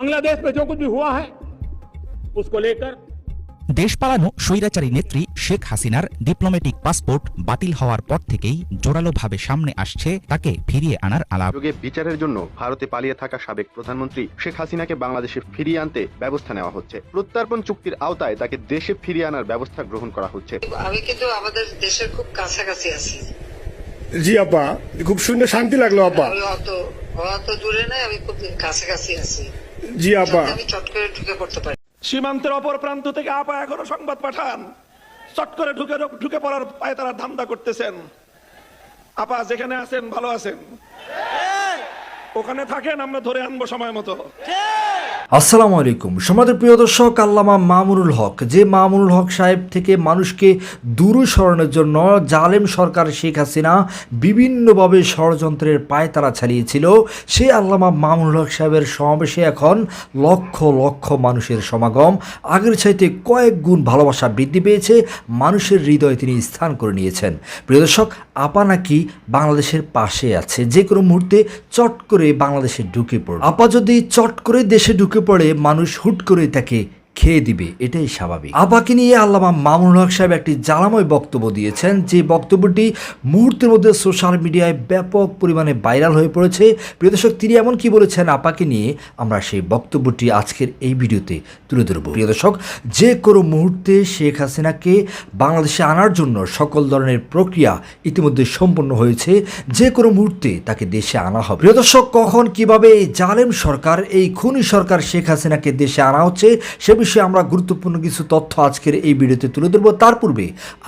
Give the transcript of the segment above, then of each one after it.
बांग्लादेश में जो कुछ भी हुआ है उसको लेकर দেশ পালানো স্বৈরাচারী নেত্রী শেখ হাসিনার ডিপ্লোম্যাটিক পাসপোর্ট বাতিল হওয়ার পর থেকেই জোরালোভাবে সামনে আসছে তাকে ফিরিয়ে আনার আলাপ যোগে বিচারের জন্য ভারতে পালিয়ে থাকা সাবেক প্রধানমন্ত্রী শেখ হাসিনাকে বাংলাদেশে ফিরিয়ে আনতে ব্যবস্থা নেওয়া হচ্ছে প্রত্যর্পণ চুক্তির আওতায় তাকে দেশে ফিরিয়ে আনার ব্যবস্থা গ্রহণ করা হচ্ছে আমি কিন্তু আমাদের দেশের খুব কাছাকাছি আছি জি আপা খুব শুনে শান্তি লাগলো আপা আমি অত অত দূরে নাই আমি খুব কাছাকাছি আছি জি আপা। আমি চট করে ঢুকে পড়তে পারি। সীমান্তের অপর প্রান্ত থেকে আপা এখনও সংবাদ পাঠান। চট করে ঢুকে ঢুকে পড়ার পায়ে তারা ধান্দা করতেছেন। আপা যেখানে আছেন ভালো আছেন? ওখানে থাকেন আমরা ধরে আনব সময় মতো। আসসালামু আলাইকুম। সমাজের প্রিয় দর্শক, আল্লামা মামুনুল হক। যে মামুনুল হক সাহেব থেকে মানুষকে দূরে সরানোর জন্য জালেম সরকার শেখ হাসিনা বিভিন্নভাবে ষড়যন্ত্রের পায় তারা চালিয়েছিল সেই আল্লামা মামুনুল হক সাহেবের সমাবেশে এখন লক্ষ লক্ষ মানুষের সমাগম। আগের চাইতে কয়েক গুণ ভালোবাসা বৃদ্ধি পেয়েছে, মানুষের হৃদয়ে তিনি স্থান করে নিয়েছেন। প্রিয় দর্শক আপা নাকি বাংলাদেশের পাশে আছে। যে কোনো মুহূর্তে চট করে বাংলাদেশে ঢুকে পড়ে আপা যদি চট করে দেশে ঢুকে পড়ে, মানুষ হুট করে তাকে খেয়ে দিবে, এটাই স্বাভাবিক। আপাকে নিয়ে আল্লামা মামুনুল হক সাহেব একটি জ্বালাময় বক্তব্য দিয়েছেন, যে বক্তব্যটি মুহূর্তের মধ্যে সোশ্যাল মিডিয়ায় ব্যাপক পরিমাণে ভাইরাল হয়ে পড়েছে। প্রিয় দর্শক, তিনি এমন কি বলেছেন আপাকে নিয়ে আমরা সেই বক্তব্যটি আজকের এই ভিডিওতে তুলে ধরব। প্রিয় দর্শক, যে কোনো মুহূর্তে শেখ হাসিনাকে বাংলাদেশে আনার জন্য সকল ধরনের প্রক্রিয়া ইতিমধ্যে সম্পন্ন হয়েছে। যে কোনো মুহূর্তে তাকে দেশে আনা হবে। প্রিয় দর্শক, কখন কীভাবে এই জালেম সরকার, এই খুনি সরকার শেখ হাসিনাকে দেশে আনা হচ্ছে, সে আমরা গুরুত্বপূর্ণ কিছু তথ্য আজকের এই ভিডিওতে তুলে ধরবো। তার পূর্বে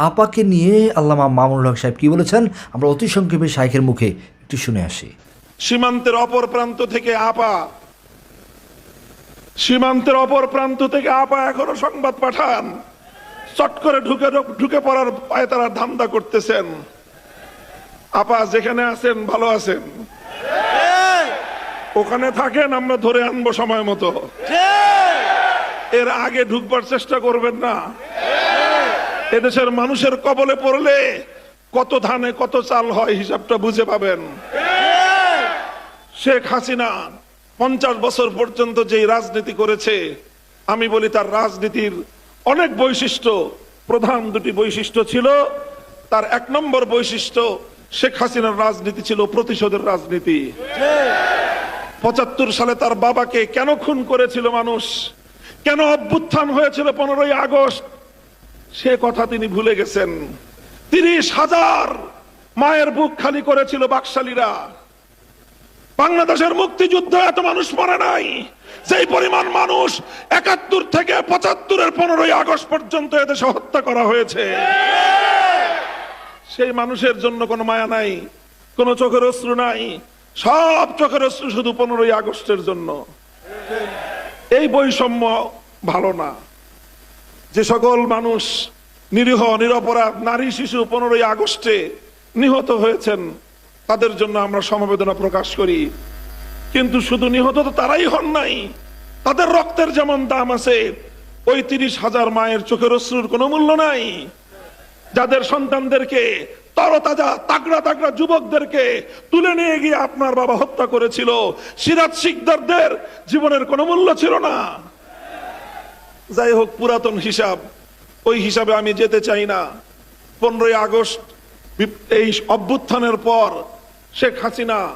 আপাকে নিয়ে আল্লামা মামুনুল হক সাহেব কি বলেছেন? আমরা অতি সংক্ষেপে শাইখের মুখে একটু শুনে আসি। সীমান্তের অপর প্রান্ত থেকে আপা। সীমান্তের অপর প্রান্ত থেকে আপা এখনও সংবাদ পাঠান। চট করে ঢুকে ঢুকে পড়ার পায়ে তারা ধান্দা করতেছেন। আপা যেখানে আছেন ভালো আছেন? ওখানে থাকেন আমরা ধরে আনব সময় মতো। এর আগে ঢুকবার চেষ্টা করবেন না। এদেশের মানুষের কবলে পড়লে কত ধানে কত চাল হয় হিসাবটা বুঝে পাবেন। শেখ হাসিনা পঞ্চাশ বছর পর্যন্ত যেই রাজনীতি করেছে, আমি বলি তার রাজনীতির অনেক বৈশিষ্ট্য, প্রধান দুটি বৈশিষ্ট্য ছিল, তার এক নম্বর বৈশিষ্ট্য শেখ হাসিনার রাজনীতি ছিল প্রতিশোধের রাজনীতি। পঁচাত্তর সালে তার বাবাকে কেন খুন করেছিল মানুষ? কেন অভ্যুত্থান হয়েছিল পনেরোই আগস্ট? সে কথা তিনি ভুলে গেছেন। তিরিশ হাজার মায়ের বুক খালি করেছিল বাকশালীরা। বাংলাদেশের মুক্তিযুদ্ধ এত মানুষ মরে নাই। সেই পরিমাণ মানুষ একাত্তর থেকে পঁচাত্তরের পনেরোই আগস্ট পর্যন্ত এদেশে হত্যা করা হয়েছে। সেই মানুষের জন্য কোনো মায়া নাই, কোনো চোখের অশ্রু নাই। সব চোখের অশ্রু শুধু পনেরোই আগস্টের জন্য। এই বৈষম্য ভালো না। যে সকল মানুষ নিরীহ, নিরপরাধ, নারী, শিশু পনেরোই আগস্টে নিহত হয়েছেন, তাদের জন্য আমরা সমবেদনা প্রকাশ করি। কিন্তু শুধু নিহত তো তারাই হন নাই। তাদের রক্তের যেমন দাম আছে, ওই তিরিশ হাজার মায়ের চোখের অশ্রুর কোনো মূল্য নাই। যাদের সন্তানদেরকে তাগড়া তাগড়া যুবকদেরকে তুলে নিয়ে গিয়ে আপনার বাবা হত্যা করেছিল। সিরাজ শিকদারদের জীবনের কোনো মূল্য ছিল না। যাই হোক, পুরাতন হিসাব। ওই হিসাবে আমি যেতে চাই না। পনেরোই আগস্ট এই অভ্যুত্থানের পর শেখ হাসিনা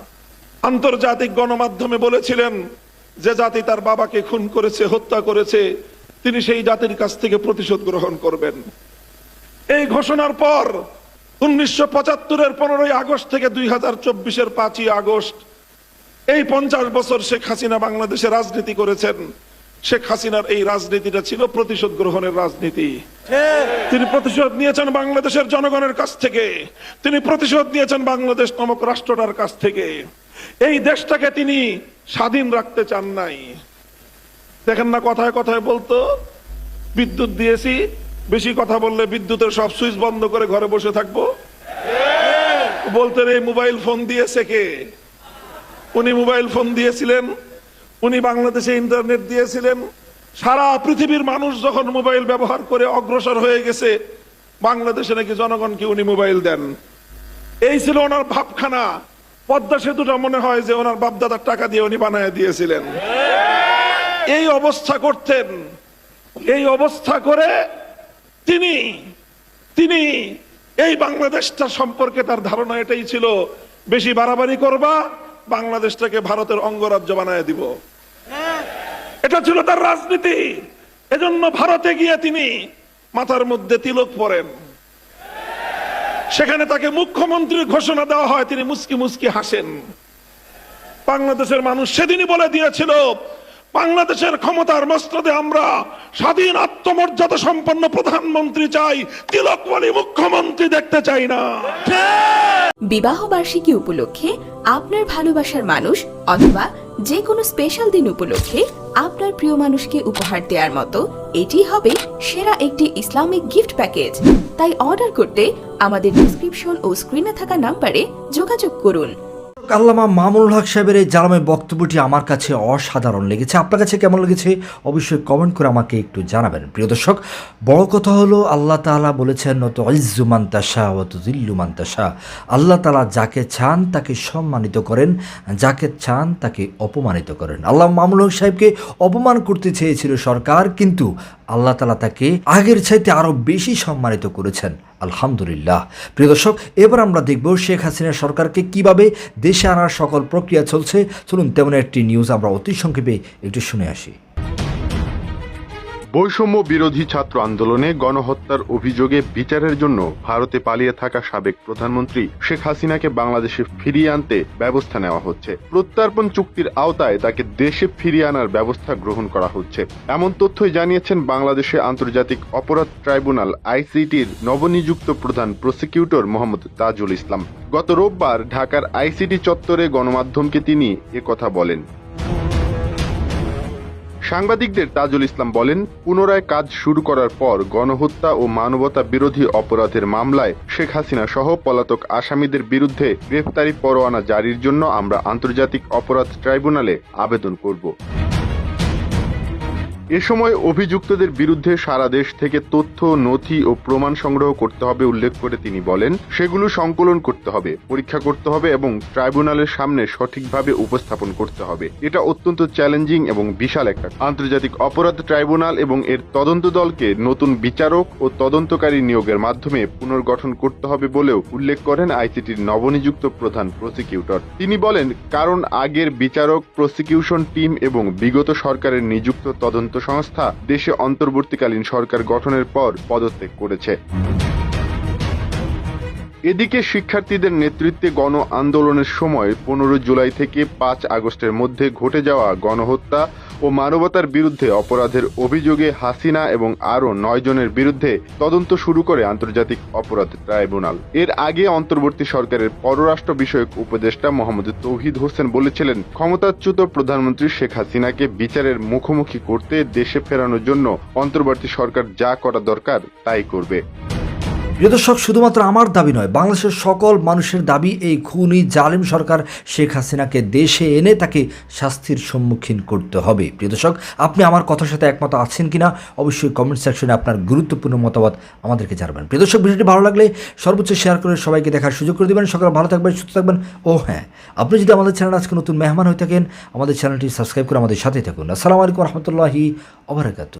আন্তর্জাতিক গণমাধ্যমে বলেছিলেন যে জাতি তার বাবাকে খুন করেছে, হত্যা করেছে, তিনি সেই জাতির কাছ থেকে প্রতিশোধ গ্রহণ করবেন। এই ঘোষণার পর উনিশশো পঁচাত্তরের পনেরোই আগস্ট থেকে দুই হাজার চব্বিশের পাঁচই আগস্ট, এই পঞ্চাশ বছর শেখ হাসিনা বাংলাদেশে রাজনীতি করেছেন। শেখ হাসিনার এই রাজনীতিটা ছিল প্রতিশোধ গ্রহণের রাজনীতি। তিনি প্রতিশোধ নিয়েছেন বাংলাদেশের জনগণের কাছ থেকে। তিনি প্রতিশোধ নিয়েছেন বাংলাদেশ নামক রাষ্ট্রটার কাছ থেকে। এই দেশটাকে তিনি স্বাধীন রাখতে চান নাই। দেখেন না কথায় কথায় বলতো, বিদ্যুৎ দিয়েছি বেশি কথা বললে বিদ্যুতের সব সুইচ বন্ধ করে ঘরে বসে থাকব? বলতেন, এই মোবাইল ফোন দিয়েছে কে? উনি মোবাইল ফোন দিয়েছিলেন, উনি বাংলাদেশে ইন্টারনেট দিয়েছিলেন। সারা পৃথিবীর মানুষ যখন মোবাইল ব্যবহার করে অগ্রসর হয়ে গেছে, বাংলাদেশে নাকি জনগণকে উনি মোবাইল দেন। এই ছিল ওনার ভাবখানা। পদ্মা সেতুটা মনে হয় যে ওনার বাপদাদার টাকা দিয়ে উনি বানায় দিয়েছিলেন। এই অবস্থা করতেন। এই অবস্থা করে তিনি তিনি এই বাংলাদেশটা সম্পর্কে তার ধারণা এটাই ছিল, বেশি বাড়াবাড়ি করবা, বাংলাদেশটাকে ভারতের অঙ্গরাজ্য বানায় দিব। এটা ছিল তার রাজনীতি। এজন্য ভারতে গিয়ে তিনি মাথার মধ্যে তিলক পরেন। সেখানে তাকে মুখ্যমন্ত্রীর ঘোষণা দেওয়া হয়, তিনি মুস্কি মুস্কি হাসেন। বাংলাদেশের মানুষ সেদিনই বলে দিয়েছিল বাংলাদেশের ক্ষমতার মস্তদে আমরা স্বাধীন আত্মমর্যাদা সম্পন্ন প্রধানমন্ত্রী চাই তিলক বলি মুখ্যমন্ত্রী দেখতে চাই না। বিবাহ বার্ষিকী উপলক্ষে আপনার ভালোবাসার মানুষ অথবা যে কোনো স্পেশাল দিন উপলক্ষে আপনার প্রিয় মানুষকে উপহার দেওয়ার মতো এটি হবে সেরা একটি ইসলামিক গিফট প্যাকেজ তাই অর্ডার করতে আমাদের ডিসক্রিপশন ও স্ক্রিনে থাকা নাম্বারে যোগাযোগ করুন। আল্লামা মামুনুল হক সাহেবের এই জালামে বক্তব্যটি আমার কাছে অসাধারণ লেগেছে। আপনার কাছে কেমন লেগেছে? অবশ্যই কমেন্ট করে আমাকে একটু জানাবেন। প্রিয় দর্শক, বড় কথা হলো, আল্লাহ তাআলা বলেছেন, নত ইজ্জুমান তাশা ও তুজিল্লুমান তাশা। আল্লাহ তালা যাকে চান তাকে সম্মানিত করেন, যাকে চান তাকে অপমানিত করেন। আল্লাহ মামুনুল হক সাহেবকে অপমান করতে চেয়েছিল সরকার, কিন্তু আল্লাহ তালা তাকে আগের চাইতে আরও বেশি সম্মানিত করেছেন। আলহামদুলিল্লাহ। প্রিয় দর্শক, এবার আমরা দেখব শেখ হাসিনা সরকারকে কীভাবে দেশে আনার সকল প্রক্রিয়া চলছে। চলুন, তেমন একটি নিউজ আমরা অতি সংক্ষেপে একটু শুনে আসি। বৈষম্য বিরোধী ছাত্র আন্দোলনে গণহত্যার অভিযোগে বিচারের জন্য ভারতে পালিয়ে থাকা সাবেক প্রধানমন্ত্রী শেখ হাসিনাকে বাংলাদেশে ফিরিয়ে আনতে ব্যবস্থা নেওয়া হচ্ছে। প্রত্যর্পণ চুক্তির আওতায় তাকে দেশে ফিরিয়ে আনার ব্যবস্থা গ্রহণ করা হচ্ছে। এমন তথ্যই জানিয়েছেন বাংলাদেশে আন্তর্জাতিক অপরাধ ট্রাইব্যুনাল, আইসিটির নবনিযুক্ত প্রধান প্রসিকিউটর মোহাম্মদ তাজুল ইসলাম। গত রোববার ঢাকার আইসিটি চত্বরে গণমাধ্যমকে তিনি একথা বলেন। সাংবাদিকদের তাজুল ইসলাম বলেন, পুনরায় কাজ শুরু করার পর গণহত্যা ও মানবতা বিরোধী অপরাধের মামলায় শেখ হাসিনা সহ পলাতক আসামিদের বিরুদ্ধে গ্রেফতারি পরোয়ানা জারির জন্য আমরা আন্তর্জাতিক অপরাধ ট্রাইব্যুনালে আবেদন করব। এ সময় অভিযুক্তদের বিরুদ্ধে সারা দেশ থেকে তথ্য, নথি ও প্রমাণ সংগ্রহ করতে হবে উল্লেখ করে তিনি বলেন, সেগুলো সংকলন করতে হবে, পরীক্ষা করতে হবে এবং ট্রাইব্যুনালের সামনে সঠিকভাবে উপস্থাপন করতে হবে। এটা অত্যন্ত চ্যালেঞ্জিং এবং বিশাল একটা আন্তর্জাতিক অপরাধ ট্রাইব্যুনাল এবং এর তদন্ত দলকে নতুন বিচারক ও তদন্তকারী নিয়োগের মাধ্যমে পুনর্গঠন করতে হবে বলেও উল্লেখ করেন আইসিটির নবনিযুক্ত প্রধান প্রসিকিউটর। তিনি বলেন, কারণ আগের বিচারক, প্রসিকিউশন টিম এবং বিগত সরকারের নিযুক্ত তদন্ত সংস্থা দেশে অন্তর্বর্তীকালীন সরকার গঠনের পর পদত্যাগ করেছে। এদিকে শিক্ষার্থীদের নেতৃত্বে গণ আন্দোলনের সময় পনেরো জুলাই থেকে পাঁচ আগস্টের মধ্যে ঘটে যাওয়া গণহত্যা ও মানবতার বিরুদ্ধে অপরাধের অভিযোগে হাসিনা এবং আরও নয় জনের বিরুদ্ধে তদন্ত শুরু করে আন্তর্জাতিক অপরাধ ট্রাইব্যুনাল। এর আগে অন্তর্বর্তী সরকারের পররাষ্ট্র বিষয়ক উপদেষ্টা মোহাম্মদ তৌহিদ হোসেন বলেছিলেন, ক্ষমতাচ্যুত প্রধানমন্ত্রী শেখ হাসিনাকে বিচারের মুখোমুখি করতে দেশে ফেরানোর জন্য অন্তর্বর্তী সরকার যা করা দরকার তাই করবে। প্রিয় দর্শক, শুধুমাত্র আমার দাবি নয়, বাংলাদেশের সকল মানুষের দাবি এই খুনি জালিম সরকার শেখ হাসিনাকে দেশে এনে তাকে শাস্তির সম্মুখীন করতে হবে। প্রিয় দর্শক, আপনি আমার কথার সাথে একমত আছেন কিনা অবশ্যই কমেন্ট সেকশনে আপনার গুরুত্বপূর্ণ মতামত আমাদেরকে জানাবেন। প্রিয় ভিডিওটি ভালো লাগলে সর্বোচ্চ শেয়ার করে সবাইকে দেখার সুযোগ করে দেবেন। সকালে ভালো থাকবেন, সুস্থ থাকবেন। ও হ্যাঁ আপনি যদি আমাদের চ্যানেল আজকে নতুন মেহমান হয়ে থাকেন, আমাদের চ্যানেলটি সাবস্ক্রাইব করে আমাদের সাথেই থাকুন। আসসালামু আলাইকুম রহমতুল্লাহি অবরাকাতু